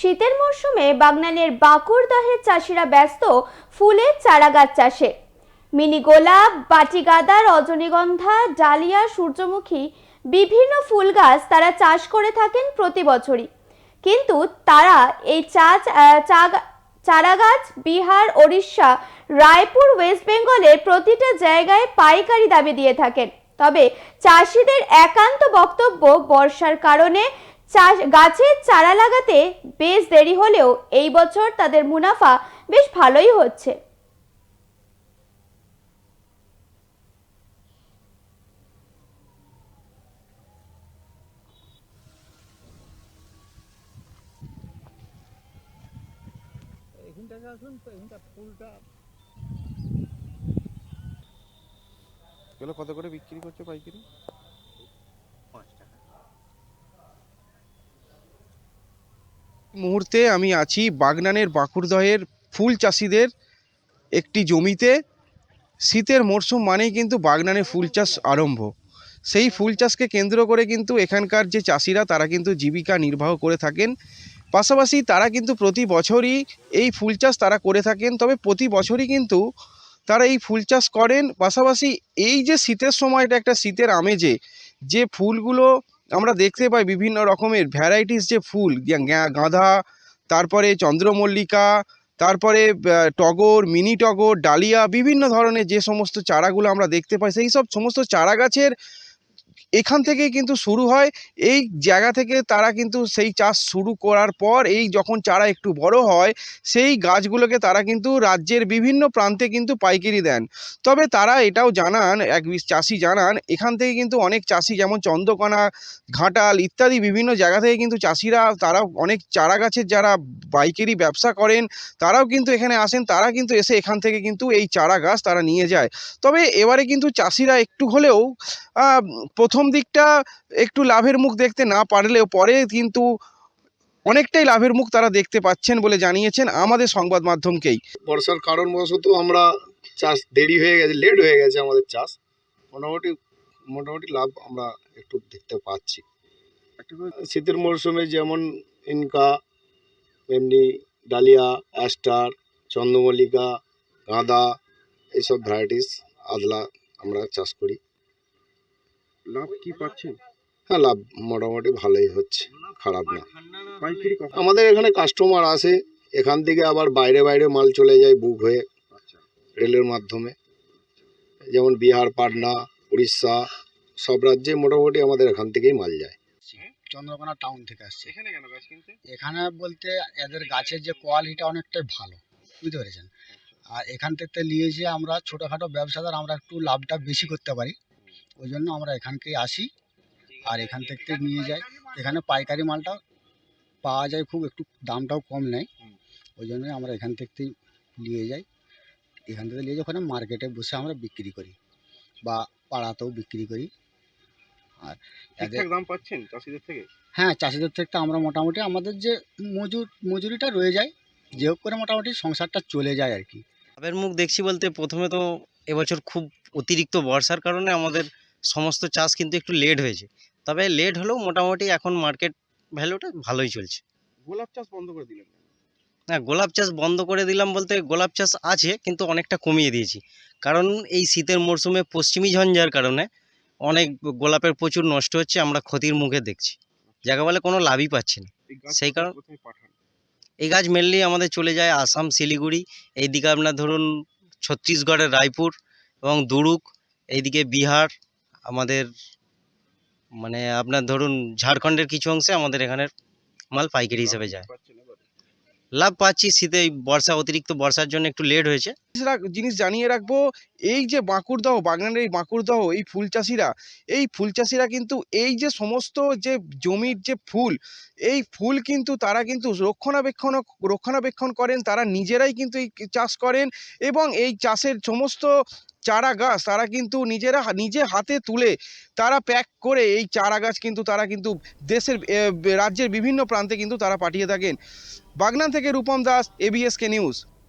শীতের মরশুমে বাগনানের বাঁকুড়দহের চাষিরা ব্যস্ত ফুলের চারাগাছ চাষে। মিনি গোলাপ, বাটিগাদা, রজনীগন্ধা, ডালিয়া, সূর্যমুখী বিভিন্ন ফুল গাছ তারা চাষ করে থাকেন প্রতি বছরই। কিন্তু তারা এই চা, চারাগাছ বিহার, ওড়িশা, রায়পুর, ওয়েস্ট বেঙ্গলের প্রতিটা জায়গায় পাইকারি দামে দিয়ে থাকেন। তবে চাষিদের একান্ত বক্তব্য বর্ষার কারণে চাষ গাছের চারা লাগাতে বেশ দেরি হলেও এই বছর তাদের মুনাফা বেশ ভালোই হচ্ছে। কত করে বিক্রি করছে পাইকারি? মুহূর্তে আমি আছি বাগনানের বাঁকুড়দহের ফুল চাষিদের একটি জমিতে। শীতের মরশুম মানেই কিন্তু বাগনানে ফুল চাষ আরম্ভ। সেই ফুল চাষকে কেন্দ্র করে কিন্তু এখানকার যে চাষিরা, তারা কিন্তু জীবিকা নির্বাহ করে থাকেন। পাশাপাশি তারা কিন্তু প্রতি বছরই এই ফুল চাষ তারা করে থাকেন, তবে প্রতি বছরই কিন্তু তারা এই ফুল চাষ করেন। পাশাপাশি এই যে শীতের সময়টা, একটা শীতের আমেজে যে ফুলগুলো আমরা দেখতে পাই বিভিন্ন রকমের ভ্যারাইটিস যে ফুল, গা- গা- গাঁদা তারপরে চন্দ্রমল্লিকা, তারপরে টগর, মিনি টগর, ডালিয়া, বিভিন্ন ধরনের যে সমস্ত চারাগুলো আমরা দেখতে পাই, সেই সব সমস্ত চারা গাছের এখান থেকেই কিন্তু শুরু হয়। এই জায়গা থেকে তারা কিন্তু সেই চাষ শুরু করার পর এই যখন চারা একটু বড় হয় সেই গাছগুলোকে তারা কিন্তু রাজ্যের বিভিন্ন প্রান্তে কিন্তু পাইকারি দেন। তবে তারা এটাও জানান এক চাষি জানান এখান থেকে কিন্তু অনেক চাষি যেমন চন্দ্রকোনা ঘাটাল ইত্যাদি বিভিন্ন জায়গা থেকে কিন্তু চাষিরা তারাও অনেক চারা গাছের যারা পাইকারি ব্যবসা করেন তারাও কিন্তু এখানে আসেন তারা কিন্তু এসে এখান থেকে কিন্তু এই চারা গাছ তারা নিয়ে যায়। তবে এবারে কিন্তু চাষিরা একটু হলেও আহ, প্রথম দিকটা একটু লাভের মুখ দেখতে না পারলেও পরে কিন্তু অনেকটাই লাভের মুখ তারা দেখতে পাচ্ছেন বলে জানিয়েছেন আমাদের সংবাদ মাধ্যমকেই। বর্ষার কারণবশত আমরা চাষ দেরি হয়ে গেছে লেট হয়ে গেছে আমাদের চাষ। মোটামুটি মোটামুটি লাভ আমরা একটু দেখতে পাচ্ছি। শীতের মরশুমে যেমন ইনকা এমনি ডালিয়া অ্যাস্টার চন্দ্রমল্লিকা, গাঁদা এইসব ভ্যারাইটিস আদলা আমরা চাষ করি। লাভ কি পাচ্ছেন? হ্যাঁ লাভ মোটামুটি ভালোই হচ্ছে খারাপ না। পাইকারি আমাদের এখানে কাস্টমার আসে এখান থেকে আবার বাইরে বাইরে মাল চলে যায় বুক হয়ে রেলের মাধ্যমে। যেমন বিহার পাটনা উড়িষ্যা সব রাজ্যে মোটামুটি আমাদের এখান থেকেই মাল যায়। চন্দ্রকোনা টাউন থেকে আসছে। এখানে কেন গাছ কিনতে? এখানে বলতে এদের গাছের যে কোয়ালিটি অনেকটাই ভালো বুঝতে পেরেছেন? আর এখান থেকে নিয়েছে আমরা ছোটোখাটো ব্যবসাদার আমরা একটু লাভটা বেশি করতে পারি। ওই জন্য আমরা এখানকেই আসি আর এখান থেকে নিয়ে যাই। এখানে পাইকারি মালটা পাওয়া যায় খুব একটু দামটাও কম নেয় ওই জন্য আমরা এখান থেকেই নিয়ে যাই। এখান থেকে নিয়ে যাই ওখানে মার্কেটে বসে আমরা বিক্রি করি বা পাড়াতেও বিক্রি করি। আর দাম পাচ্ছেন চাষিদের থেকে? হ্যাঁ চাষিদের থেকে আমরা মোটামুটি আমাদের যে মজুর মজুরিটা রয়ে যায় যে হোক করে মোটামুটি সংসারটা চলে যায় আর কি। লাভের মুখ দেখছি বলতে প্রথমে তো এবছর খুব অতিরিক্ত বর্ষার কারণে আমাদের সমস্ত চাষ কিন্তু একটু লেট হয়েছে। তবে লেট হলেও মোটামুটি এখন মার্কেট ভ্যালুটা ভালোই চলছে। গোলাপ চাষ বন্ধ করে দিলেন না গোলাপ চাষ বন্ধ করে দিলাম বলতে গোলাপ চাষ আছে কিন্তু অনেকটা কমিয়ে দিয়েছি। কারণ এই শীতের মরশুমে পশ্চিমী ঝঞ্ঝার কারণে অনেক গোলাপের প্রচুর নষ্ট হচ্ছে আমরা ক্ষতির মুখে দেখছি। যাকে বলে কোনো লাভই পাচ্ছি না। সেই কারণ- এই গাছ মেনলি আমাদের চলে যায় আসাম শিলিগুড়ি এইদিকে আপনার ধরুন ছত্তিশগড়ের রায়পুর এবং দুরুক এইদিকে বিহার আমাদের মানে আপনার ধরুন ঝাড়খণ্ডের কিছু অংশে আমাদের এখানের মাল পাইকারি হিসেবে যায়। লাভ পাচ্ছি, শীতে এই বর্ষা, অতিরিক্ত বর্ষার জন্য একটু লেট হয়েছে। জিনিস জানিয়ে রাখব, এই যে বাঁকুড়দহ বাগনানের এই বাঁকুড়দহ, এই ফুল চাষিরা, এই ফুল চাষিরা কিন্তু এই যে সমস্ত যে জমির যে ফুল, এই ফুল কিন্তু তারা কিন্তু রক্ষণাবেক্ষণ রক্ষণাবেক্ষণ করেন, তারা নিজেরাই কিন্তু এই চাষ করেন এবং এই চাষের সমস্ত চারা গাছ তারা কিন্তু নিজেরা নিজে হাতে তুলে তারা প্যাক করে এই চারা গাছ কিন্তু তারা কিন্তু দেশের রাজ্যের বিভিন্ন প্রান্তে কিন্তু তারা পাঠিয়ে থাকেন। বাগনান থেকে রূপম দাস এবিএসকে নিউজ